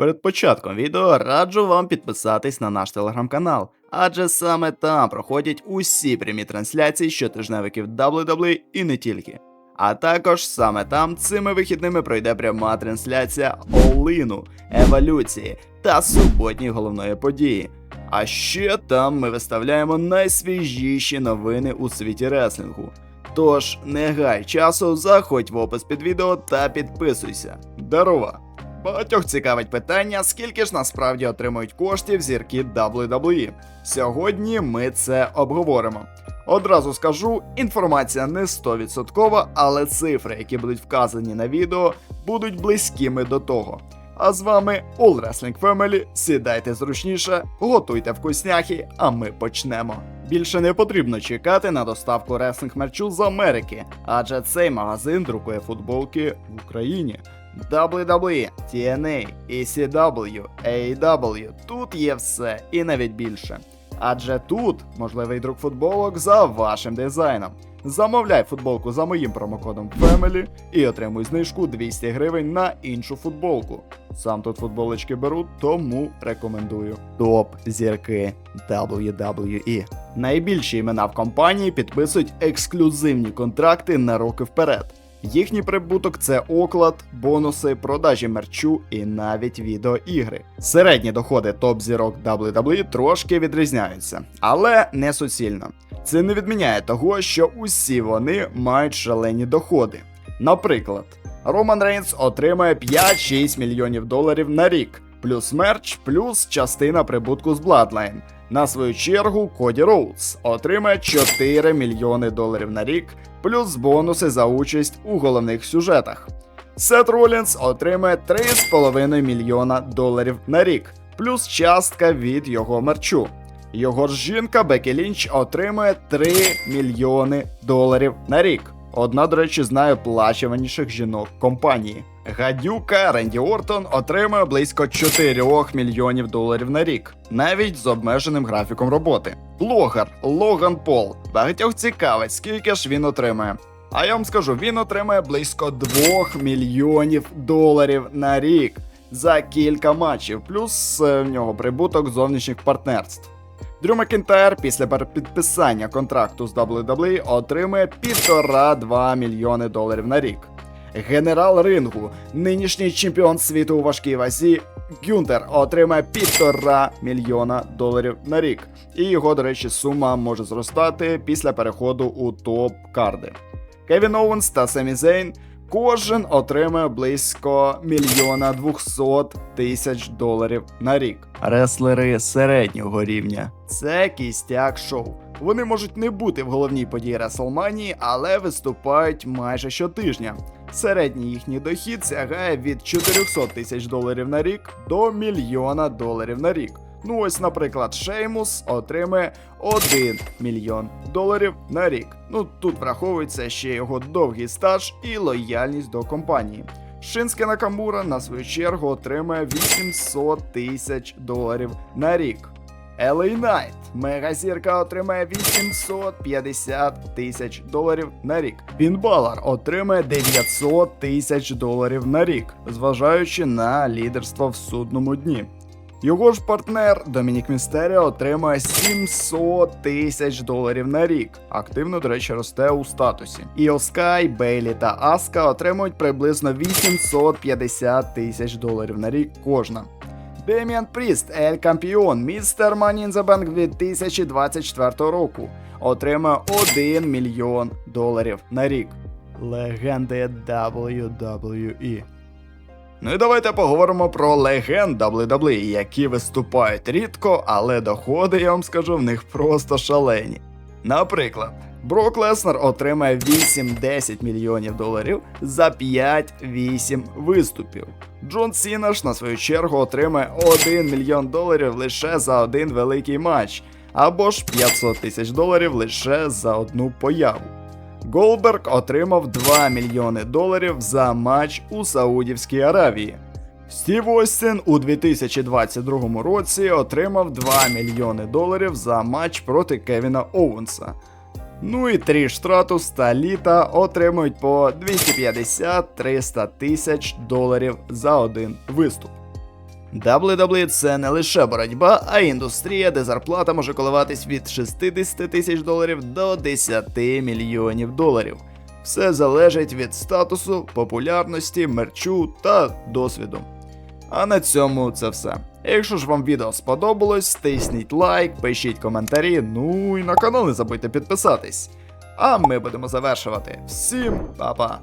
Перед початком відео раджу вам підписатись на наш телеграм-канал, адже саме там проходять усі прямі трансляції щотижневиків WWE і не тільки. А також саме там цими вихідними пройде пряма трансляція Олину, еволюції та суботньої головної події. А ще там ми виставляємо найсвіжіші новини у світі реслінгу. Тож не гай часу, заходь в опис під відео та підписуйся. Дарова! Багатьох цікавить питання, скільки ж насправді отримують коштів зірки WWE. Сьогодні ми це обговоримо. Одразу скажу, інформація не 100%, але цифри, які будуть вказані на відео, будуть близькими до того. А з вами All Wrestling Family, сідайте зручніше, готуйте вкусняхи, а ми почнемо. Більше не потрібно чекати на доставку реслинг мерчу з Америки, адже цей магазин друкує футболки в Україні. WWE, TNA, ECW, AEW, тут є все і навіть більше. Адже тут можливий друк футболок за вашим дизайном. Замовляй футболку за моїм промокодом FAMILY і отримуй знижку 200 гривень на іншу футболку. Сам тут футболочки беру, тому рекомендую. Топ зірки WWE. Найбільші імена в компанії підписують ексклюзивні контракти на роки вперед. Їхній прибуток це оклад, бонуси, продажі мерчу і навіть відеоігри. Середні доходи топ зірок WWE трошки відрізняються, але не суцільно. Це не відміняє того, що усі вони мають шалені доходи. Наприклад, Роман Рейнс отримає 5-6 мільйонів доларів на рік, плюс мерч, плюс частина прибутку з Bloodline. На свою чергу, Коді Роудс отримає 4 мільйони доларів на рік, плюс бонуси за участь у головних сюжетах. Сет Ролінс отримає 3,5 мільйона доларів на рік, плюс частка від його мерчу. Його ж жінка Бекі Лінч отримує 3 мільйони доларів на рік. Одна, до речі, з найоплачуваніших жінок компанії. Гадюка Ренді Ортон отримує близько 4 мільйонів доларів на рік, навіть з обмеженим графіком роботи. Блогер Логан Пол багатьох цікавить, скільки ж він отримує. А я вам скажу, він отримає близько 2 мільйонів доларів на рік за кілька матчів, плюс е, в нього прибуток зовнішніх партнерств. Дрю Макінтайр після підписання контракту з WWE отримує 1,5-2 мільйони доларів на рік. Генерал рингу, нинішній чемпіон світу у важкій вазі Гюнтер отримає 1,5 мільйона доларів на рік. І його, до речі, сума може зростати після переходу у топ-карди. Кевін Оуенс та Семі Зейн кожен отримає близько мільйона 200 тисяч доларів на рік. Реслери середнього рівня. Це кістяк шоу. Вони можуть не бути в головній події Реслманії, але виступають майже щотижня. Середній їхній дохід сягає від 400 тисяч доларів на рік до мільйона доларів на рік. Ну ось, наприклад, Шеймус отримує 1 мільйон доларів на рік. Ну тут враховується ще його довгий стаж і лояльність до компанії. Шинське Накамура на свою чергу отримує 800 тисяч доларів на рік. LA Knight, мегазірка отримає 850 тисяч доларів на рік. Фін Балар отримає 900 тисяч доларів на рік, зважаючи на лідерство в судному дні. Його ж партнер Домінік Містеріо отримує 700 тисяч доларів на рік. Активно, до речі, росте у статусі. І Оскай, Бейлі та Аска отримують приблизно 850 тисяч доларів на рік кожна. Деміан Пріст, Ель Кампіон, містер in the 2024 року, отримає 1 мільйон доларів на рік. Легенди WWE. Ну і давайте поговоримо про легенд WWE, які виступають рідко, але доходи, я вам скажу, в них просто шалені. Наприклад, Брок Леснер отримає 8-10 мільйонів доларів за 5-8 виступів. Джон Сіна ж на свою чергу отримає 1 мільйон доларів лише за один великий матч, або ж 500 тисяч доларів лише за одну появу. Голберг отримав 2 мільйони доларів за матч у Саудівській Аравії. Стів Остін у 2022 році отримав 2 мільйони доларів за матч проти Кевіна Оуенса. Ну і Тріш Стратус та Літа отримують по 250-300 тисяч доларів за один виступ. WWE – це не лише боротьба, а індустрія, де зарплата може коливатись від 60 тисяч доларів до 10 мільйонів доларів. Все залежить від статусу, популярності, мерчу та досвіду. А на цьому це все. Якщо ж вам відео сподобалось, стисніть лайк, пишіть коментарі, ну і на канал не забудьте підписатись. А ми будемо завершувати. Всім па-па!